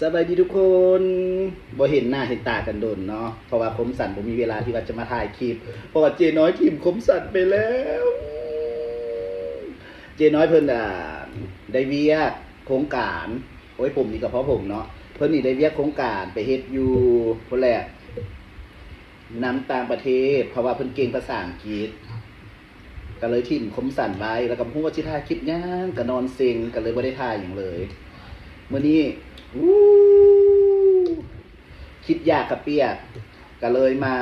สบายดีทุกคนบ่เห็นหน้าเห็นตากันโดนเนาะ เพราะว่าคมสันบ่มีเวลาที่ว่าจะมาถ่ายคลิป เพราะว่าเจน้อยทีมคมสันไปแล้ว เจน้อยเพิ่นอะได้เวียกโครงการโอ้ยผมนี่ก็เพราะผมเนาะ เพิ่นนี่ได้เวียกโครงการไปเฮ็ดอยู่พุ่นแหละนำต่างประเทศ เพราะว่าเพิ่นเก่งภาษาอังกฤษก็เลยทิมคมสันไว้แล้วก็พูดว่าสิถ่ายคลิปย่างก็นอนเซ็งก็เลยบ่ได้ถ่ายหยังเลย มื้อนี้คิดอยากกระเปียกก็เลยมา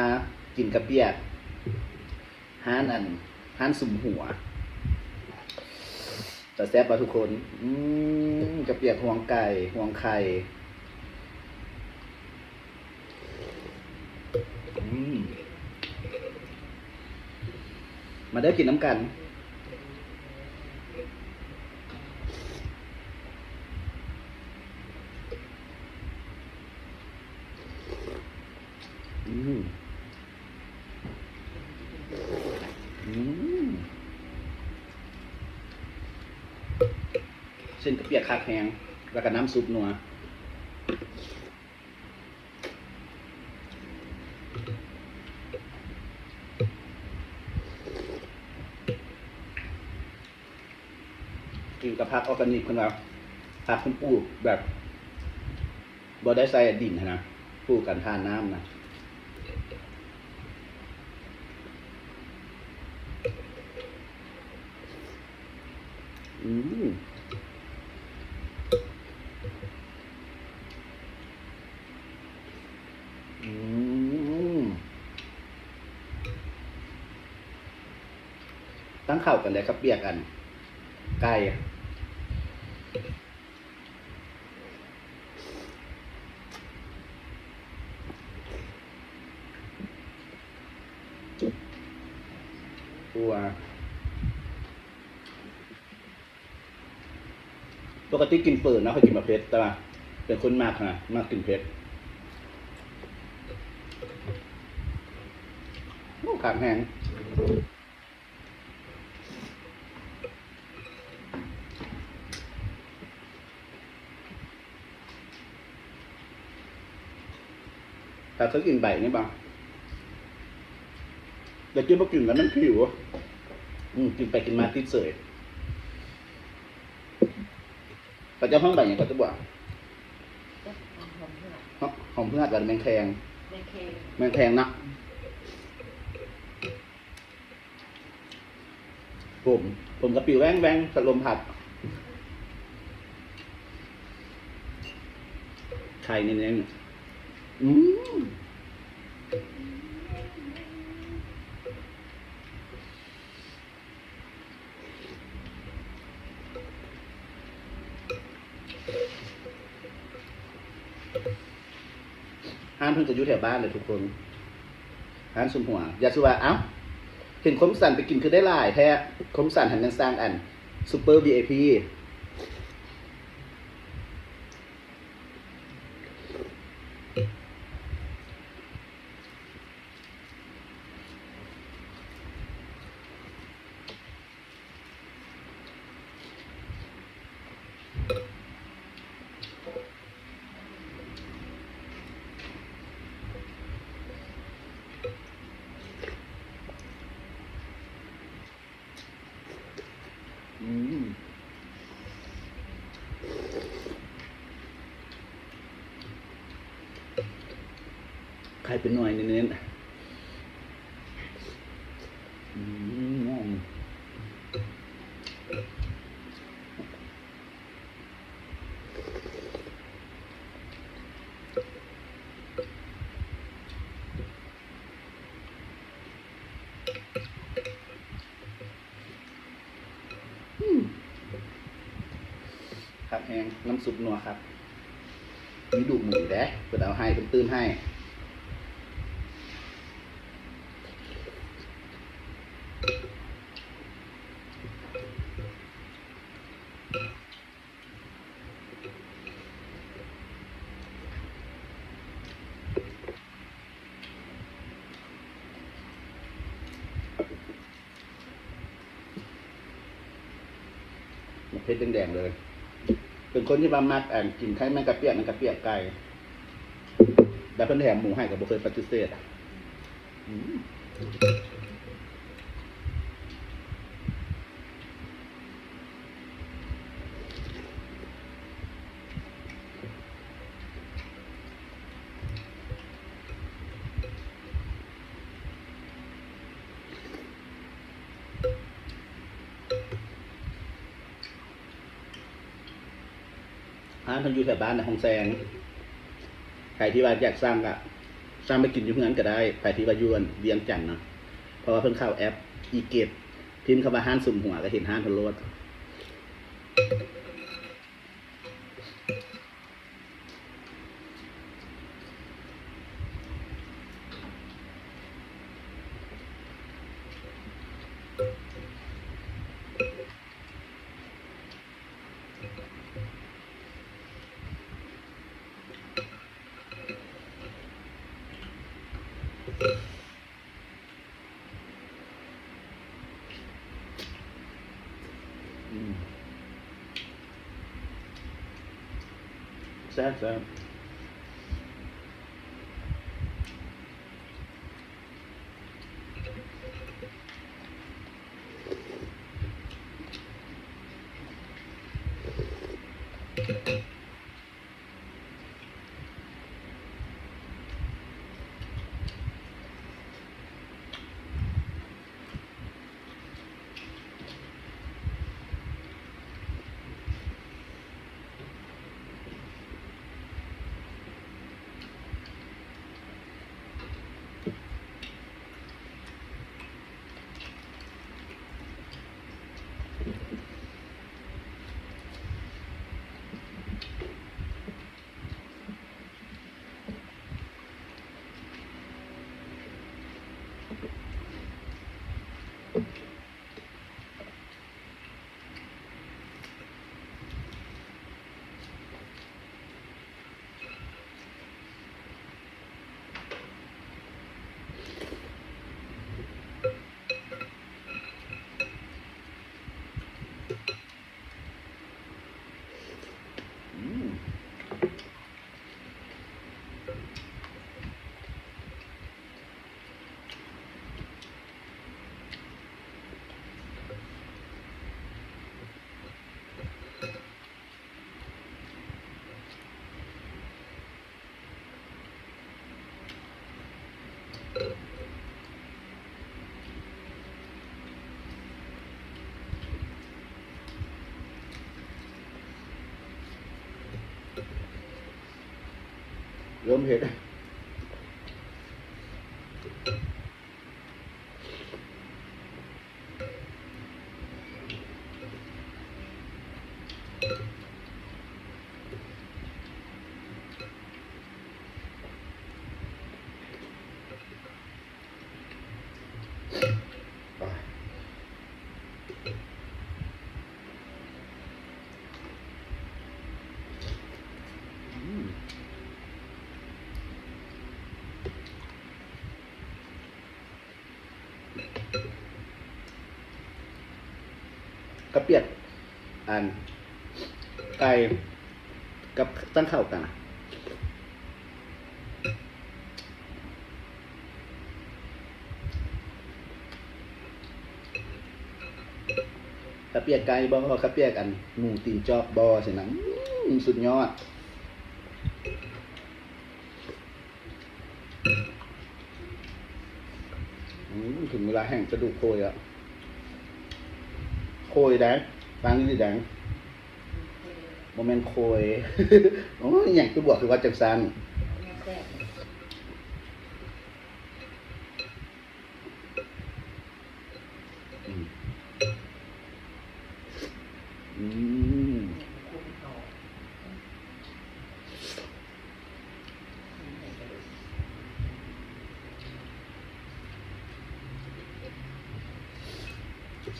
กินกระเปียกห้านอันห้านสุ่มหัวแต่แซ่บปะทุกคน อืมกระเปียกห่วงไก่ห่วงไข่มาได้กินน้ำกัน อืม อืม เส้นกระเปียกคาแห้งแล้วก็น้ำซุปนัวกินกับผักออร์แกนิกคนเราผักคุณปลูกแบบบ่ได้ใส่ดินนะปลูกกันทานน้ำนะ อืมอืมตั้งเข่ากันเลยครับเปียกกัน ไก่อะตัวป กติกินเปิดนะเขากินแบบเผ็ดแต่ว่าเป็นคนมากนะมากกินเผ็ดโอ้ขาดแหงแต่เขากินใบนี่บ้างแต่กินพอกินแล้วมันผิวอะอืมกินไปกินมาติดเสย แต่เจ้าห้องใบเนี่ยก็จะบอกหหอมเพื่อนกับแมงแคงในเคแมงแคงนะผม ผมกับปิวแวงแวงสลมผัดไข่เน้นๆอืมานเพิ่งจะอยู่แถวบ้านเลยทุกคนร้านสุมหัวยาสุวาเอ้าเห็นคมสันไปกินคือได้หลายแท้คมสันหันยังสร้างอันซูเปอร์บีไอพีอืม ใครเป็นหน่วยเน้นๆอืมครับแห้งน้ำซุปนัวครับ มีดูกหมูแด้เปิดเอาให้เป็นตื้มให้ ชรแดงๆเลย เป็นคนที่บามักอ่านกินไข่แมงกะเปียกแมงกะเปียกไก่แต่เพิ่นแถมหมูให้กับบุเคยปฏิเสธ ร้านเพิ่นอยู่แถวบ้านในห้องแซงใครที่ว่าอยากสร้างก็สร้างไปกินอยู่เฮือนก็ได้ใครที่ว่าอยวนเวียงจันทน์เนาะเพราะว่าเพิ่นเข้าแอปอีเกตพิมพ์เข้ามาห้านสุ่มหัวก็เห็นห้านเพิ่นโลด อืม เริ่ม กระเปียกอันไก่กับตั้งเข้ากันกระเปียกไก่บ่กระเปียกอันหมูตีนจอกบ่สินะอื้อสุดยอดถึงเวลาแห่งกระดูกโคยอะ โคยแดงบางนี่แดงโมเมนต์โคย โอ้ยอย่างตัวบวกคือว่าจังซัน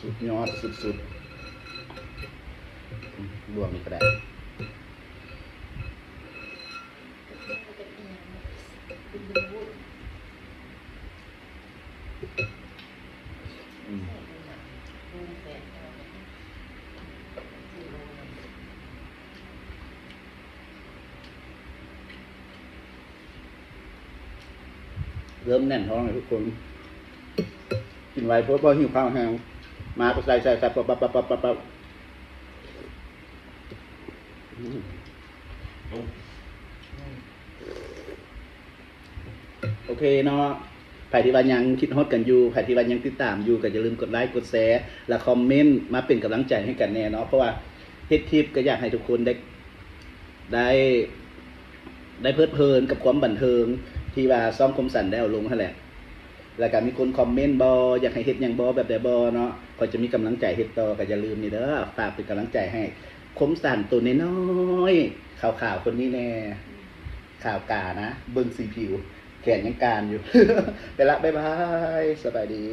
สุดยอดสุดๆรวมกระได้เริ่มแน่นท้องเลยทุกคน กินไว้เพราะว่าหิวข้าวแห้ง มาก็ใส่ใส่ใส่ปั๊บปั๊บปั๊บปั๊บปั๊บปั๊บโอเคเนาะใครที่ว่ายังคิดฮอดกันอยู่ใครที่ว่ายังติดตามอยู่ก็อย่าลืมกดไลค์กดแชร์และคอมเมนต์มาเป็นกำลังใจให้กันแน่เนาะเพราะว่าเฮ็ดคลิปก็อยากให้ทุกคนได้ได้ได้เพลิดเพลินกับความบันเทิงที่ว่าซ่อมคมสันได้เอาลงนั่นแหละ แล้วก็มีคนคอมเมนต์บออยากให้เฮ็ดอยังบอแบบใดบอเนาะก็จะมีกำลังใจเฮ็ดต่อก็อย่าลืมนี่เด้อฝากเป็นกำลังใจให้คมสันตัวน้อยๆข่าวๆคนนี้แน่ข่าวกานะ เบิ่งสีผิว แขนยังการอยู่ ไปละ บ๊ายบาย สบายดี